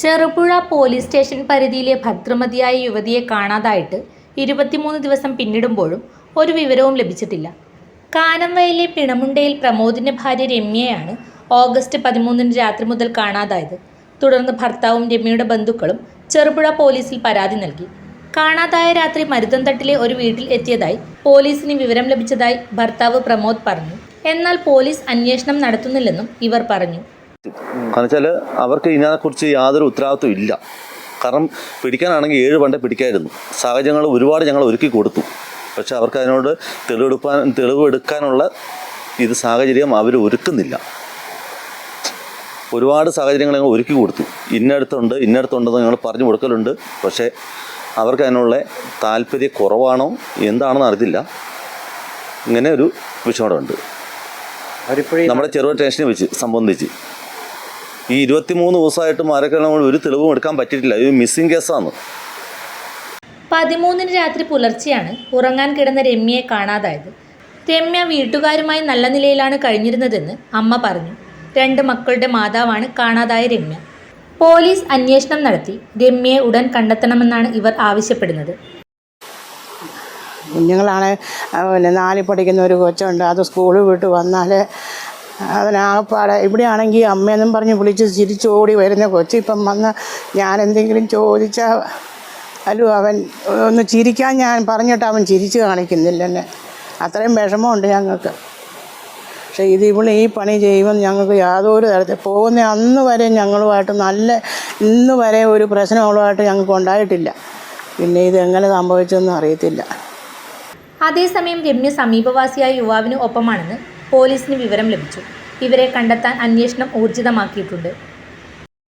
Cherupuzha police station പരിധിയിലെ ഭദ്രമതിയായ യുവതിയെ കാണാതായിട്ട് ഇരുപത്തിമൂന്ന് ദിവസം പിന്നിടുമ്പോഴും ഒരു വിവരവും ലഭിച്ചിട്ടില്ല. കാനംവയലിലെ പിണമുണ്ടയിൽ പ്രമോദിന്റെ ഭാര്യ രമ്യയാണ് ഓഗസ്റ്റ് പതിമൂന്നിന് രാത്രി മുതൽ കാണാതായത്. തുടർന്ന് ഭർത്താവും രമ്യയുടെ ബന്ധുക്കളും ചെറുപുഴ പോലീസിൽ പരാതി നൽകി. കാണാതായ രാത്രി മരുതന്തട്ടിലെ ഒരു വീട്ടിൽ എത്തിയതായി പോലീസിന് വിവരം ലഭിച്ചതായി ഭർത്താവ് പ്രമോദ് പറഞ്ഞു. എന്നാൽ പോലീസ് അന്വേഷണം നടത്തുന്നില്ലെന്നും ഇവർ പറഞ്ഞു. എന്നുവെച്ചാൽ വെച്ചാൽ അവർക്ക് ഇതിനെക്കുറിച്ച് യാതൊരു ഉത്തരവാദിത്വം ഇല്ല. കാരണം പിടിക്കാനാണെങ്കിൽ ഏഴ് പണ്ടേ പിടിക്കായിരുന്നു. സാഹചര്യങ്ങൾ ഒരുപാട് ഞങ്ങൾ ഒരുക്കി കൊടുത്തു. പക്ഷെ അവർക്ക് അതിനോട് തെളിവെടുപ്പാൻ തെളിവെടുക്കാനുള്ള ഇത് സാഹചര്യം അവർ ഒരുക്കുന്നില്ല. ഒരുപാട് സാഹചര്യങ്ങൾ ഞങ്ങൾ ഒരുക്കി കൊടുത്തു. ഇന്നടുത്തുണ്ട് ഇന്നടുത്തുണ്ടെന്ന് ഞങ്ങൾ പറഞ്ഞു കൊടുക്കലുണ്ട്. പക്ഷേ അവർക്ക് അതിനുള്ള താല്പര്യ കുറവാണോ എന്താണെന്ന് അറിയത്തില്ല. ഇങ്ങനെ ഒരു വിഷയമുണ്ട് അവരിപ്പോഴും നമ്മുടെ ചെറുവ സ്റ്റേഷനെ വെച്ച് സംബന്ധിച്ച്. ഈ ഇരുപത്തിമൂന്ന് ദിവസമായിട്ട് ആരൊക്കെ നമ്മൾ ഒരു തെളിവും എടുക്കാൻ പറ്റിയിട്ടില്ല. ഇത് മിസ്സിംഗ് കേസാണ് പതിമൂന്നിന് രാത്രി പുലർച്ചെയാണ് ഉറങ്ങാൻ കിടന്ന രമ്യയെ കാണാതായത്. രമ്യ വീട്ടുകാരുമായി നല്ല നിലയിലാണ് കഴിഞ്ഞിരുന്നതെന്ന് അമ്മ പറഞ്ഞു. രണ്ട് മക്കളുടെ മാതാവാണ് കാണാതായ രമ്യ. പോലീസ് അന്വേഷണം നടത്തി. രമ്യയെ ഉടൻ കണ്ടെത്തണമെന്നാണ് ഇവർ ആവശ്യപ്പെടുന്നത്. കുഞ്ഞുങ്ങളാണ് പിന്നെ നാലിൽ പഠിക്കുന്ന ഒരു കൊച്ചുണ്ട്. അത് സ്കൂളിൽ വിട്ട് വന്നാൽ അതിനാകപ്പാടെ ഇവിടെയാണെങ്കിൽ അമ്മയെന്നും പറഞ്ഞ് വിളിച്ച് ചിരിച്ചോടി വരുന്ന കൊച്ച് ഇപ്പം വന്ന് ഞാൻ എന്തെങ്കിലും ചോദിച്ചാൽ അല്ലോ അവൻ ഒന്ന് ചിരിക്കാൻ ഞാൻ പറഞ്ഞിട്ട് അവൻ ചിരിച്ച് കാണിക്കുന്നില്ല എന്നെ. അത്രയും വിഷമമുണ്ട് ഞങ്ങൾക്ക്. പക്ഷേ ഇത് ഇവിടെ ഈ പണി ചെയ്യുമ്പോൾ ഞങ്ങൾക്ക് യാതൊരു തരത്തിൽ പോകുന്ന അന്ന് വരെ ഞങ്ങളുമായിട്ട് നല്ല ഇന്ന് വരെ ഒരു പ്രശ്നം ഞങ്ങൾക്ക് ഉണ്ടായിട്ടില്ല. പിന്നെ ഇത് എങ്ങനെ സംഭവിച്ചെന്ന് അറിയത്തില്ല. അതേസമയം രമ്യ സമീപവാസിയായ യുവാവിന് ഒപ്പമാണെന്ന് പോലീസിന് വിവരം ലഭിച്ചു. ഇവരെ കണ്ടെത്താൻ അന്വേഷണം ഊർജിതമാക്കിയിട്ടുണ്ട്.